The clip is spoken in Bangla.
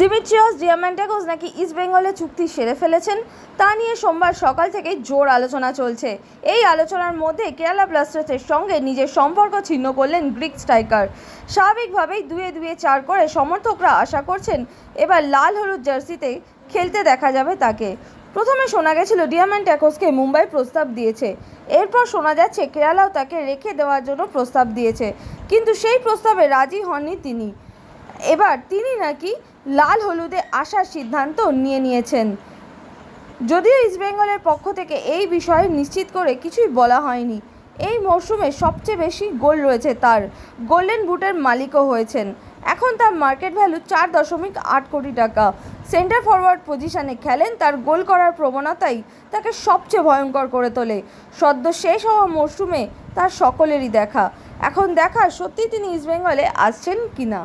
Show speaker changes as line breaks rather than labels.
দিমিত্রিয়স ডিয়ামান্টাগোস নাকি ইস্ট বেঙ্গলে চুক্তি সেরে ফেলেছেন, তা নিয়ে সোমবার সকাল থেকেই জোর আলোচনা চলছে। এই আলোচনার মধ্যে কেরালা ব্লাস্টার্সের সঙ্গে নিজের সম্পর্ক ছিন্ন করলেন গ্রিক স্ট্রাইকার। স্বাভাবিকভাবেই দুয়ে দুয়ে চার করে সমর্থকরা আশা করছেন, এবার লাল হলুদ জার্সিতে খেলতে দেখা যাবে তাকে। প্রথমে শোনা গেছিল ডিয়ামান্টাকোসকে মুম্বাই প্রস্তাব দিয়েছে। এরপর শোনা যাচ্ছে কেরালাও তাকে রেখে দেওয়ার জন্য প্রস্তাব দিয়েছে। কিন্তু সেই প্রস্তাবে রাজি হননি তিনি। এবার তিনি নাকি লাল হলুদে আসার সিদ্ধান্ত নিয়ে নিয়েছেন। যদিও ইস্টবেঙ্গলের পক্ষ থেকে এই বিষয়ে নিশ্চিত করে কিছুই বলা হয়নি, এই মরশুমে সবচেয়ে বেশি গোল রয়েছে তার। গোল্ডেন বুটের মালিকও হয়েছেন। এখন তার মার্কেট ভ্যালু চার দশমিক আট কোটি টাকা। সেন্টার ফরওয়ার্ড পজিশনে খেলেন, তার গোল করার প্রবণতাই তাকে সবচেয়ে ভয়ঙ্কর করে তোলে। সদ্য শেষ হওয়া মরশুমে তার সকলেরই দেখা। এখন দেখা সত্যি তিনি ইস্টবেঙ্গলে আসছেন কিনা।